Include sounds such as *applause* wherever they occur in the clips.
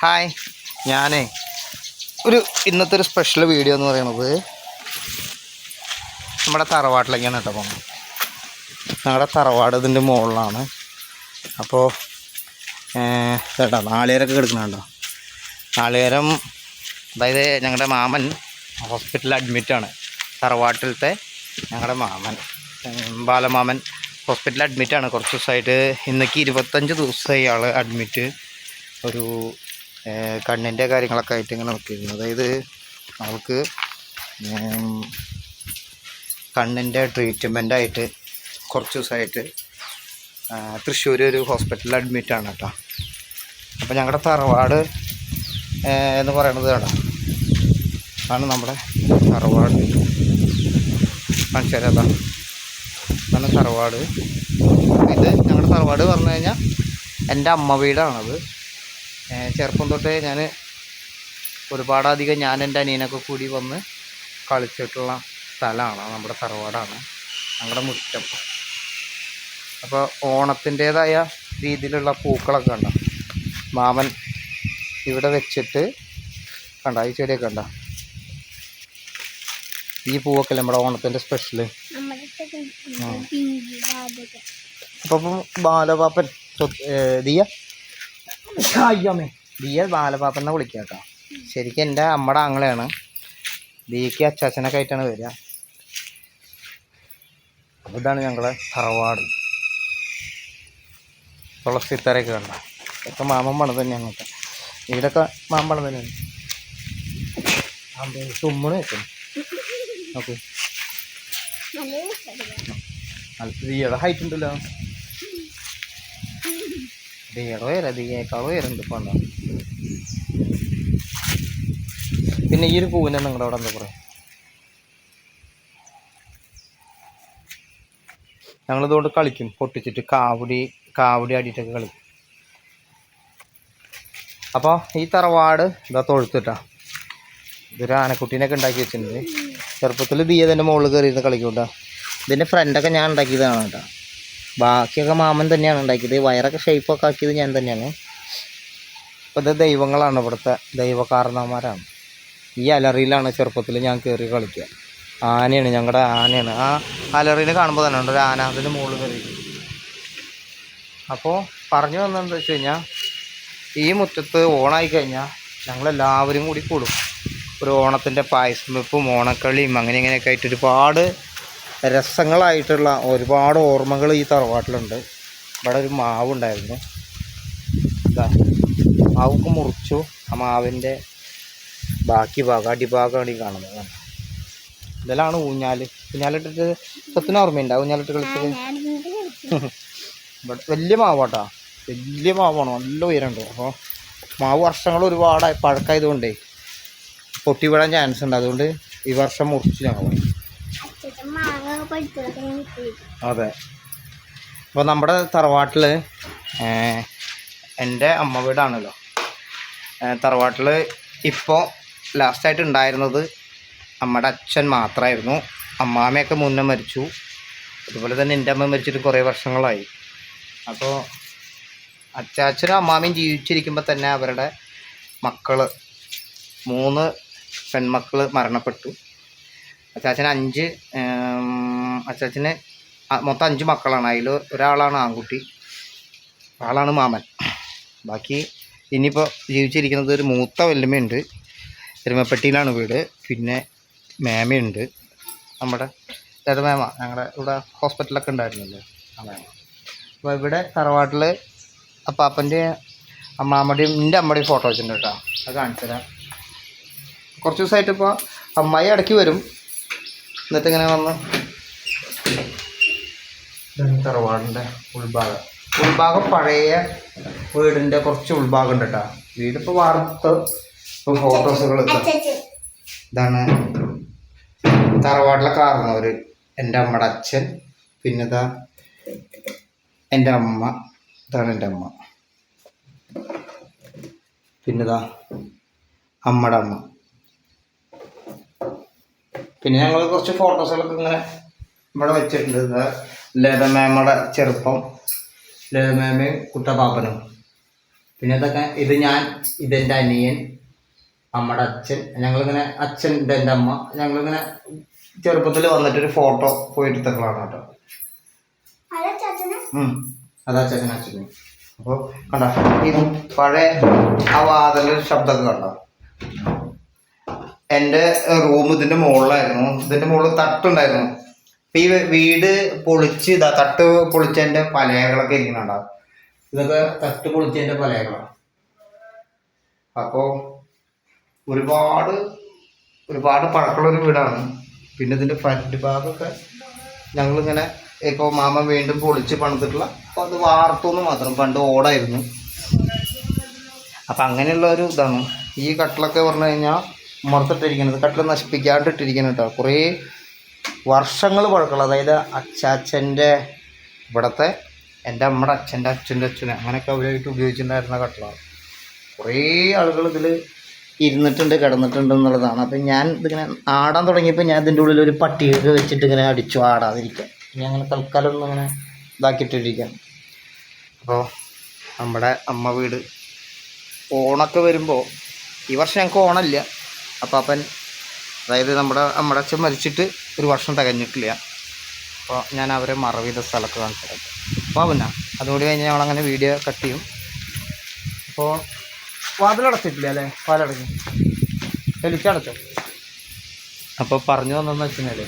Hi. ഞാനേ ഒരു ഇന്നത്തെ ഒരു സ്പെഷ്യൽ വീഡിയോ എന്ന് പറയുന്നത് നമ്മുടെ തറവാട്ടിലേക്കാണ് കേട്ടോ പോകുന്നത് ഞങ്ങളുടെ തറവാട് ഇതിന്റെ മുകളിലാണ് അപ്പോൾ കേട്ടോ നാളികേരമൊക്കെ കിടക്കുന്നുണ്ടോ നാളികേരം അതായത് ഞങ്ങളുടെ മാമൻ ഹോസ്പിറ്റലിൽ അഡ്മിറ്റാണ് തറവാട്ടിലത്തെ ഞങ്ങളുടെ മാമൻ ബാലമാമൻ ഹോസ്പിറ്റലിൽ അഡ്മിറ്റാണ് കുറച്ച് ദിവസമായിട്ട് ഇന്നേക്ക് ഇരുപത്തഞ്ച് ദിവസമായി ആൾ അഡ്മിറ്റ് ഒരു കണ്ണിന്റെ കാര്യങ്ങളൊക്കെ ആയിട്ട് ഇങ്ങനെ നിൽക്കുന്നു അതായത് അവൾക്ക് കണ്ണിന്റെ ട്രീറ്റ്മെന്റായിട്ട് കുറച്ച് ദിവസമായിട്ട് തൃശ്ശൂർ ഒരു ഹോസ്പിറ്റലിൽ അഡ്മിറ്റ് ആണ് കേട്ടോ. അപ്പോൾ ഞങ്ങളുടെ തറവാട് എന്ന് പറയണത് കേട്ടോ ആണ് നമ്മുടെ തറവാട്. കാണിച്ചു അതാണ് തറവാട്. ഇത് ഞങ്ങളുടെ തറവാട് പറഞ്ഞു കഴിഞ്ഞാൽ എന്റെ അമ്മ വീടാണത്. ചെറുപ്പം തൊട്ടേ ഞാൻ ഒരുപാടധികം ഞാൻ എന്റെ അനിയനൊക്കെ കൂടി വന്ന് കളിച്ചിട്ടുള്ള സ്ഥലമാണ് നമ്മുടെ തറവാടാണ്. ഞങ്ങളുടെ മുറ്റം. അപ്പോൾ ഓണത്തിന്റേതായ രീതിയിലുള്ള പൂക്കളൊക്കെ ഉണ്ടോ മാമൻ ഇവിടെ വെച്ചിട്ട് കണ്ട? ഈ ചെടിയൊക്കെ ഉണ്ടോ ഈ പൂവൊക്കെ നമ്മുടെ ഓണത്തിന്റെ സ്പെഷ്യൽ നമ്മുടെ ആ. പിങ്കി ബാധക. അപ്പം ബാലപാപ്പൻ ചൊ- ഏ, ബി എൽ ദിയ ബാലപാപ്പനെ വിളിക്കുക കേട്ടോ ശരിക്കും എന്റെ അമ്മയുടെ ആങ്ങളെയാണ്. ബിക്ക് അച്ചാച്ചനൊക്കെ ആയിട്ടാണ് വരിക. അപ്പോൾ ഇതാണ് ഞങ്ങളെ തറവാട്. തുളസിത്തരയൊക്കെ കണ്ട? ഇതൊക്കെ മാമൻ പണം തന്നെ ഞങ്ങൾക്ക്. ഇവിടൊക്കെ മാമൻ പണം തന്നെയാണ് തുമ്മണ് വെക്കുന്നു. നോക്കൂ. നല്ല ഹൈറ്റ് ഉണ്ടല്ലോ. ദിയയുടെ ഉയരം ദിയേക്കാളും ഉയരണ്ട് ഇപ്പോൾ ഉണ്ടോ പിന്നെ ഈ ഒരു പൂവിനെ നിങ്ങളുടെ അവിടെ എന്താ പറയുക ഞങ്ങളിതുകൊണ്ട് കളിക്കും പൊട്ടിച്ചിട്ട് കാവടി കാവടി ആടിയിട്ടൊക്കെ കളിക്കും. അപ്പോൾ ഈ തറവാട് ഇതാ തൊഴുത്തിട്ടാ. ഇതൊരു ആനക്കുട്ടീനൊക്കെ ഉണ്ടാക്കി വെച്ചിട്ടുണ്ട്. ചെറുപ്പത്തിൽ ദിയ തന്നെ മുകളിൽ കയറിയിരുന്ന് കളിക്കൂട്ടാ ഇതിന്റെ ഫ്രണ്ടൊക്കെ ഞാൻ ഉണ്ടാക്കിയതാണ് കേട്ടോ. ബാക്കിയൊക്കെ മാമൻ തന്നെയാണ് ഉണ്ടാക്കിയത്. വയറൊക്കെ ഷേപ്പൊക്കെ ആക്കിയത് ഞാൻ തന്നെയാണ്. അപ്പോൾ ഇത് ദൈവങ്ങളാണ് ഇവിടുത്തെ ദൈവകാരണവന്മാരാണ്. ഈ അലറിയിലാണ് ചെറുപ്പത്തിൽ ഞാൻ കയറി കളിക്കുക. ആനയാണ് ഞങ്ങളുടെ ആനയാണ്. ആ അലറിയിൽ കാണുമ്പോൾ തന്നെ ഉണ്ട് ഒരു ആന അതിന് മുകളിൽ കയറി. അപ്പോൾ പറഞ്ഞു വന്നതെന്ന് വെച്ച് കഴിഞ്ഞാൽ ഈ മുറ്റത്ത് ഓണായി കഴിഞ്ഞാൽ ഞങ്ങളെല്ലാവരും കൂടി കൂടും. ഒരു ഓണത്തിന്റെ പായസം വെപ്പും ഓണക്കളിയും അങ്ങനെ ഇങ്ങനെയൊക്കെ ആയിട്ട് ഒരുപാട് രസങ്ങളായിട്ടുള്ള ഒരുപാട് ഓർമ്മകൾ ഈ തറവാട്ടിലുണ്ട്. ഇവിടെ ഒരു മാവ് ഉണ്ടായിരുന്നു ഇതാ മാവൊക്കെ മുറിച്ചു. ആ മാവിന്റെ ബാക്കി ഭാഗം അടിഭാഗമാണ് ഈ കാണുന്നത്. ഇതെല്ലാം ഇതിലാണ് ഊഞ്ഞാൽ ഊഞ്ഞാലിട്ടിട്ട് സത്തിന് ഓർമ്മയുണ്ട്? ഊഞ്ഞാലിട്ട് കളിച്ചത്. *laughs* ഇവിടെ വലിയ മാവാട്ടാ. വലിയ മാവാണ്. നല്ല ഉയരമുണ്ട്. അപ്പോൾ മാവ് വർഷങ്ങൾ ഒരുപാട് പഴക്കമായതുകൊണ്ടേ പൊട്ടി വീഴാൻ ചാൻസ് ഉണ്ട്. അതുകൊണ്ട് ഈ വർഷം മുറിച്ചു ഞങ്ങൾ അച്ഛൻ മാങ്ങ പഴുത്തതൊക്കെ ഞാൻ ഇട്ടേക്കും. അതെ. അപ്പോൾ നമ്മുടെ തറവാട്ടിൽ എന്റെ അമ്മ വീടാണല്ലോ. തറവാട്ടിൽ ഇപ്പോൾ ലാസ്റ്റായിട്ട് ഉണ്ടായിരുന്നത് അമ്മയുടെ അച്ഛൻ മാത്രമായിരുന്നു അമ്മാമ്മയൊക്കെ മുന്നേ മരിച്ചു. അതുപോലെ തന്നെ എന്റെ അമ്മ മരിച്ചിട്ട് കുറേ വർഷങ്ങളായി. അപ്പോൾ അച്ചാച്ചനും അമ്മാമ്മയും ജീവിച്ചിരിക്കുമ്പോൾ തന്നെ അവരുടെ മക്കൾ മൂന്ന് പെൺമക്കൾ മരണപ്പെട്ടു. അച്ചാച്ചന് അഞ്ച് അച്ചാച്ചന് മൊത്തം അഞ്ച് മക്കളാണ്. അതിൽ ഒരാളാണ് ആൺകുട്ടി ഒരാളാണ് മാമൻ. ബാക്കി ഇനിയിപ്പോൾ ജീവിച്ചിരിക്കുന്നത് ഒരു മൂത്ത വല്യമ്മയുണ്ട്. എരുമപ്പെട്ടിയിലാണ് വീട്. പിന്നെ മേമയുണ്ട്. നമ്മുടെ ഏത് മേമ? ഞങ്ങളുടെ ഇവിടെ ഹോസ്പിറ്റലൊക്കെ ഉണ്ടായിരുന്നല്ലോ? ആ മേമ. അപ്പോൾ ഇവിടെ തറവാട്ടിൽ അപ്പാപ്പന്റെ അമ്മാമ്മയുടെയും എന്റെ അമ്മയുടെയും ഫോട്ടോ വെച്ചിട്ടുണ്ട് കേട്ടോ. അത് കാണിച്ചു തരാം. കുറച്ച് ദിവസമായിട്ട് ഇപ്പോൾ അമ്മായി ഇടയ്ക്ക് വരും. എന്നിട്ട് ഇങ്ങനെ വന്ന് ഇതാണ് തറവാടിന്റെ ഉൾഭാഗം. ഉൾഭാഗം പഴയ വീടിന്റെ കുറച്ച് ഉൾഭാഗം ഉണ്ട് കേട്ടോ വീടിപ്പോൾ വാർത്ത് ഇപ്പോൾ ഫോട്ടോസുകൾ ഇതാണ് തറവാട്ടിലെ കാരണവർ എന്റെ അമ്മയുടെ അച്ഛൻ പിന്നെ ഇതാ എന്റെ അമ്മ. ഇതാണ് എന്റെ അമ്മ. പിന്നെ ഇതാ അമ്മയുടെ അമ്മ. പിന്നെ ഞങ്ങൾ കുറച്ച് ഫോട്ടോസുകളൊക്കെ ഇങ്ങനെ ഇവിടെ വെച്ചിട്ടുണ്ട്. ഇത് ലത മേമയുടെ ചെറുപ്പം ലത മേമയും കുട്ടപാപ്പനും. പിന്നെ ഇതൊക്കെ ഇത് ഞാൻ ഇതെന്റെ അനിയൻ അമ്മയുടെ അച്ഛൻ ഞങ്ങളിങ്ങനെ അച്ഛൻ ഇതെന്റെ അമ്മ ഞങ്ങളിങ്ങനെ ചെറുപ്പത്തിൽ വന്നിട്ടൊരു ഫോട്ടോ പോയി കേട്ടോ. അതെ അച്ഛൻ അച്ഛൻ അപ്പോൾ കണ്ടോ ഈ പഴയ ആ വാതിലൊരു ശബ്ദമൊക്കെ കണ്ടോ? എന്റെ റൂം ഇതിന്റെ മുകളിലായിരുന്നു. ഇതിന്റെ മുകളിൽ തട്ടുണ്ടായിരുന്നു. ഈ വീട് പൊളിച്ച് ഇതാ തട്ട് പൊളിച്ചതിന്റെ പലകളൊക്കെ ഇരിക്കുന്നുണ്ടാവും ഇതൊക്കെ തട്ട് പൊളിച്ചതിന്റെ പലകളാണ് അപ്പോ ഒരുപാട് ഒരുപാട് പഴക്കമുള്ള ഒരു വീടാണ്. പിന്നെ ഇതിന്റെ ഫ്രണ്ട് ഭാഗമൊക്കെ ഞങ്ങളിങ്ങനെ ഇപ്പോൾ മാമൻ വീണ്ടും പൊളിച്ച് പണിതിട്ടുള്ള അപ്പോൾ അത് വാർത്തൊന്ന് മാത്രം. പണ്ട് ഓടായിരുന്നു. അപ്പം അങ്ങനെയുള്ള ഒരു ഇതാണ്. ഈ കട്ടിലൊക്കെ പറഞ്ഞു കഴിഞ്ഞാൽ മുറത്തിട്ടിരിക്കുന്നത് കട്ടിൽ നശിപ്പിക്കാണ്ടിട്ടിരിക്കുന്നത് കേട്ടോ കുറേ വർഷങ്ങൾ പഴക്കമുള്ള അതായത് അച്ചാച്ചന്റെ ഇവിടുത്തെ എന്റെ അമ്മയുടെ അച്ഛന്റെ അച്ഛന്റെ അച്ഛനെ അങ്ങനെയൊക്കെ അവരായിട്ട് ഉപയോഗിച്ചിട്ടുണ്ടായിരുന്ന കട്ടിലാണ്. കുറേ ആളുകൾ ഇതിൽ ഇരുന്നിട്ടുണ്ട് കിടന്നിട്ടുണ്ട് എന്നുള്ളതാണ്. അപ്പം ഞാൻ ഇതിങ്ങനെ ആടാൻ തുടങ്ങിയപ്പോൾ ഞാൻ ഇതിന്റെ ഉള്ളിൽ ഒരു പട്ടിയൊക്കെ വെച്ചിട്ട് ഇങ്ങനെ അടിച്ചു ആടാതിരിക്കാൻ. ഇനി അങ്ങനെ തൽക്കാലം ഒന്നും ഇങ്ങനെ ഇതാക്കിയിട്ടിരിക്കാം. അപ്പോൾ നമ്മുടെ അമ്മ വീട് ഓണൊക്കെ വരുമ്പോൾ ഈ വർഷം ഞങ്ങൾക്ക് ഓണമില്ല. അപ്പം അപ്പൻ അതായത് നമ്മുടെ നമ്മുടെ അച്ഛൻ മരിച്ചിട്ട് ഒരു വർഷം തികഞ്ഞിട്ടില്ല. അപ്പോൾ ഞാൻ അവരെ മറവ് ചെയ്ത സ്ഥലത്ത് കാണിച്ചു അപ്പോൾ പിന്നെ അതുകൂടി കഴിഞ്ഞ് ഞങ്ങളങ്ങനെ വീഡിയോ കട്ട് ചെയ്യും. അപ്പോൾ വാതിലടച്ചിട്ടില്ല അല്ലേ? വാലടച്ചു തെളിച്ചടച്ചോ അപ്പോൾ പറഞ്ഞു വന്നെന്ന് വെച്ചാൽ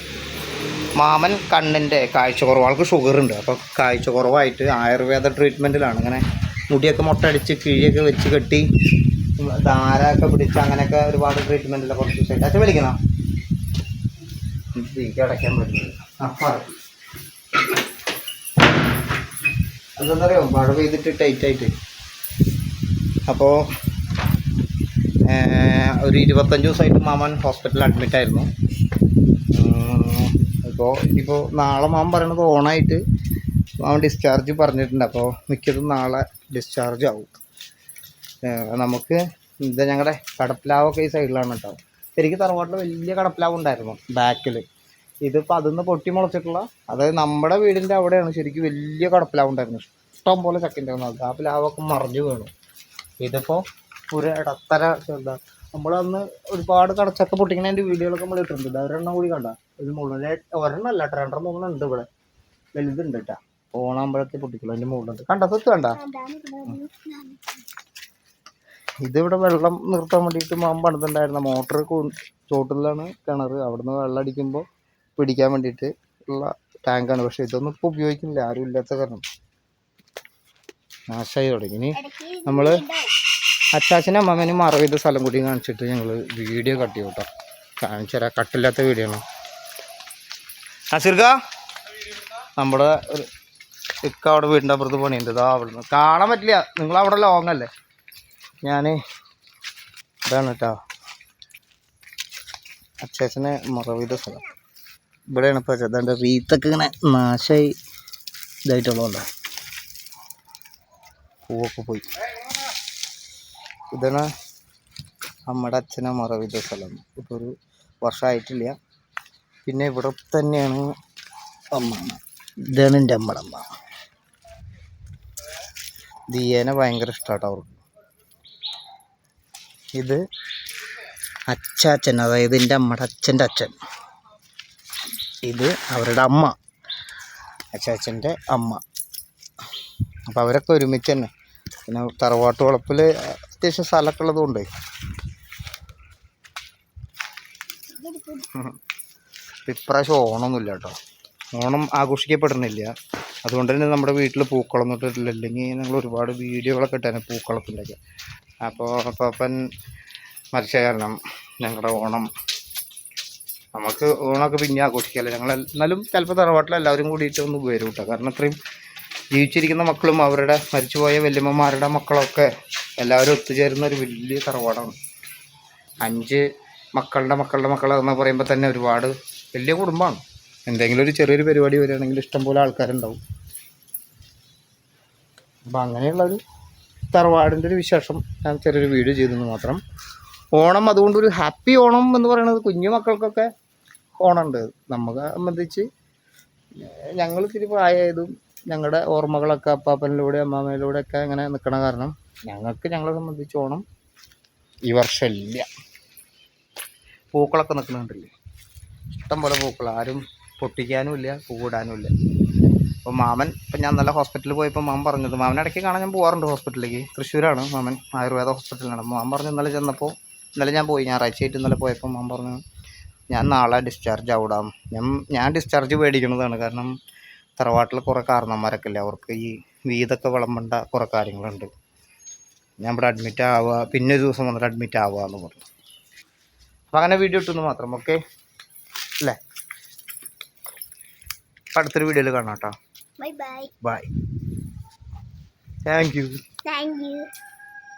മാമൻ കണ്ണിന്റെ കാഴ്ച കുറവ് ആൾക്ക് ഷുഗർ ഉണ്ട്. അപ്പോൾ കാഴ്ച കുറവായിട്ട് ആയുർവേദ ട്രീറ്റ്മെന്റിലാണ് ഇങ്ങനെ മുടിയൊക്കെ മുട്ടടിച്ച് കിഴിയൊക്കെ വെച്ച് കെട്ടി ധാരൊക്കെ പിടിച്ച് അങ്ങനെയൊക്കെ ഒരുപാട് ട്രീറ്റ്മെന്റിലൊക്കെ കുറച്ച് ദിവസമായിട്ട് അച്ഛൻ വിളിക്കണം എനിക്ക് അടയ്ക്കാൻ പറ്റില്ല അപ്പം എന്താ പറയുക മഴ പെയ്തിട്ട് ടൈറ്റായിട്ട് അപ്പോൾ ഒരു ഇരുപത്തഞ്ച് ദിവസമായിട്ട് മാമൻ ഹോസ്പിറ്റലിൽ അഡ്മിറ്റ് ആയിരുന്നു. ഇപ്പോൾ ഇപ്പോൾ നാളെ മാമൻ പറയണത് ഓണായിട്ട് മാമൻ ഡിസ്ചാർജ് പറഞ്ഞിട്ടുണ്ട്. അപ്പോൾ മിക്കതും നാളെ ഡിസ്ചാർജ് ആവും. നമുക്ക് ഇത് ഞങ്ങളുടെ കടപ്പിലാവൊക്കെ ഈ സൈഡിലാണ് കേട്ടോ. ശരിക്കും തറവാട്ടിൽ വലിയ കടപ്പിലാവ് ഉണ്ടായിരുന്നു ബാക്കിൽ ഇതിപ്പോൾ അതിന്ന് പൊട്ടി മുളച്ചിട്ടുള്ള അതായത് നമ്മുടെ വീടിന്റെ അവിടെയാണ് ശരിക്കും വലിയ കടപ്പിലാവുണ്ടായിരുന്നു ഇഷ്ടം പോലെ ചക്കിന്റെ ആ പ്ലാവൊക്കെ മറിഞ്ഞു വീണു. ഇതിപ്പോൾ ഒരു ഇടത്തര എന്താ നമ്മളന്ന് ഒരുപാട് കടച്ചക്ക പൊട്ടിക്കുന്നതിന്റെ വീഡിയോകളൊക്കെ നമ്മൾ ഇട്ടിട്ടുണ്ട്. ഇത് ഒരെണ്ണം കൂടി കണ്ട. ഇത് മുകളിലെ ഒരെണ്ണം അല്ല രണ്ടെണ്ണം മൂന്നെണ്ണം ഉണ്ട് ഇവിടെ. വലുതുണ്ട് കേട്ടോ. ഓണാകുമ്പോഴത്തെ പൊട്ടിക്കുള്ളൂ അതിന്റെ മുകളിലുണ്ട് കണ്ട സ്വത്ത് കണ്ട? ഇതിവിടെ വെള്ളം നിർത്താൻ വേണ്ടിയിട്ട് മാം പണിതുണ്ടായിരുന്ന മോട്ടർ ചോട്ടിലാണ് കിണർ അവിടുന്ന് വെള്ളം അടിക്കുമ്പോൾ പിടിക്കാൻ വേണ്ടിയിട്ട് ഉള്ള ടാങ്കാണ് പക്ഷേ ഇതൊന്നും ഇപ്പോൾ ഉപയോഗിക്കുന്നില്ല. ആരും ഇല്ലാത്ത കാരണം. നാശമായി തുടങ്ങി. ഇനി നമ്മൾ നമ്മൾ. അച്ചാച്ചനും അമ്മമ്മനും മറവ് ചെയ്ത സ്ഥലം കൂടി കാണിച്ചിട്ട് ഞങ്ങൾ വീഡിയോ കട്ട് ചെയ്യും കേട്ടോ കാണിച്ചു തരാം. കട്ടില്ലാത്ത വീഡിയോ ആണ്. നമ്മുടെ ഒരു ഇക്ക അവിടെ വീടിന്റെ അപ്പുറത്ത് പണിയുണ്ട്. ഇതാ അവിടുന്ന്. കാണാൻ പറ്റില്ല. നിങ്ങൾ അവിടെ ലോങ് അല്ലേ? ഞാൻ ഇതാണ് കേട്ടോ അച്ചാച്ചനെ മറവ് ചെയ്ത സ്ഥലം. ഇവിടെയാണ് ഇപ്പോൾ അതാണ്ട് റീത്തൊക്കെ ഇങ്ങനെ നാശമായി ഇതായിട്ടുള്ളതുണ്ടോ പൂവൊക്കെ പോയി. ഇതാണ് നമ്മുടെ അച്ഛനെ മറവിത സ്ഥലം. ഇപ്പോൾ ഒരു വർഷമായിട്ടില്ല പിന്നെ ഇവിടെ തന്നെയാണ് അമ്മ. ഇതാണ് എന്റെ അമ്മയുടെ അമ്മ ദിയേനെ ഭയങ്കര ഇഷ്ടമാട്ടോ അവർക്ക്. ഇത് അച്ചാച്ചൻ അതായത് എന്റെ അമ്മയുടെ അച്ഛന്റെ അച്ഛൻ. ഇത് അവരുടെ അമ്മ. അച്ചാച്ചന്റെ അമ്മ. അപ്പോൾ അവരൊക്കെ ഒരുമിച്ച് തന്നെ. പിന്നെ തറവാട്ട് വളപ്പിൽ അത്യാവശ്യം സ്ഥലമൊക്കെ ഉള്ളതുകൊണ്ട് ഇപ്രാവശ്യം ഓണമൊന്നുമില്ല കേട്ടോ. ഓണം ആഘോഷിക്കപ്പെടുന്നില്ല. അതുകൊണ്ട് തന്നെ നമ്മുടെ വീട്ടിൽ പൂക്കളം ഇട്ടിട്ടില്ല അല്ലെങ്കിൽ ഞങ്ങൾ ഒരുപാട് വീഡിയോകളൊക്കെ ഇട്ടാണ് പൂക്കളത്തിന്റെയൊക്കെ അപ്പോൾ അപ്പൻ മരിച്ച കാരണം ഞങ്ങളുടെ ഓണം നമുക്ക് ഓണമൊക്കെ പിന്നെ ആഘോഷിക്കാമല്ലോ ഞങ്ങൾ എന്നാലും ചിലപ്പോൾ തറവാട്ടിൽ എല്ലാവരും കൂടിയിട്ട് ഒന്ന് വരും കേട്ടോ. കാരണം അത്രയും ജീവിച്ചിരിക്കുന്ന മക്കളും അവരുടെ മരിച്ചുപോയ വല്യമ്മമാരുടെ മക്കളൊക്കെ എല്ലാവരും ഒത്തുചേരുന്ന ഒരു വലിയ തറവാടാണ്. അഞ്ച് മക്കളുടെ മക്കളുടെ മക്കൾ എന്ന് പറയുമ്പോൾ തന്നെ ഒരുപാട് വലിയ കുടുംബമാണ്. എന്തെങ്കിലും ഒരു ചെറിയൊരു പരിപാടി വരികയാണെങ്കിൽ ഇഷ്ടംപോലെ ആൾക്കാരുണ്ടാവും. അപ്പം അങ്ങനെയുള്ളൊരു തറവാടിന്റെ ഒരു വിശേഷം ഞാൻ ചെറിയൊരു വീഡിയോ ചെയ്തെന്ന് മാത്രം. ഓണം അതുകൊണ്ടൊരു ഹാപ്പി ഓണം എന്ന് പറയുന്നത് കുഞ്ഞു മക്കൾക്കൊക്കെ ഓണമുണ്ട് നമുക്ക് സംബന്ധിച്ച് ഞങ്ങൾ ഇത്തിരി പ്രായമായതും ഞങ്ങളുടെ ഓർമ്മകളൊക്കെ അപ്പാപ്പനിലൂടെ അമ്മാമ്മയിലൂടെ ഒക്കെ അങ്ങനെ നിൽക്കണ കാരണം ഞങ്ങൾക്ക് ഞങ്ങളെ സംബന്ധിച്ച് ഓണം ഈ വർഷം ഇല്ല. പൂക്കളൊക്കെ നിൽക്കുന്നുണ്ടല്ലേ ഇഷ്ടം പോലെ പൂക്കൾ ആരും പൊട്ടിക്കാനും ഇല്ല പൂവിടാനും ഇല്ല. അപ്പോൾ മാമൻ ഇപ്പം ഞാൻ നല്ല ഹോസ്പിറ്റലിൽ പോയപ്പോൾ മാമൻ പറഞ്ഞത് മാമൻ ഇടയ്ക്ക് കാണാൻ ഞാൻ പോകാറുണ്ട് ഹോസ്പിറ്റലിലേക്ക്. തൃശ്ശൂരാണ് മാമൻ. ആയുർവേദ ഹോസ്പിറ്റലിലാണ്. മാമൻ പറഞ്ഞു ഇന്നലെ ചെന്നപ്പോൾ ഇന്നലെ ഞാൻ പോയി. ഞായറാഴ്ചയായിട്ട് ഇന്നലെ പോയപ്പോൾ മാമൻ പറഞ്ഞു ഞാൻ നാളെ ഡിസ്ചാർജ് ആവിടാം. ഞാൻ ഞാൻ ഡിസ്ചാർജ് മേടിക്കുന്നതാണ് കാരണം തറവാട്ടിൽ കുറേ കാരണന്മാരൊക്കെ ഇല്ലേ അവർക്ക് ഈ വീതൊക്കെ വിളമ്പേണ്ട കുറേ കാര്യങ്ങളുണ്ട്. ഞാൻ ഇവിടെ അഡ്മിറ്റ് ആവുക പിന്നെ ഒരു ദിവസം വന്നിട്ട് അഡ്മിറ്റ് ആവുക എന്ന് പറഞ്ഞു. അപ്പം അങ്ങനെ വീഡിയോ ഇട്ടുന്നു മാത്രം ഓക്കെ അല്ലേ? അപ്പം അടുത്തൊരു വീഡിയോയിൽ കാണാം കേട്ടോ. Bye bye bye thank you thank you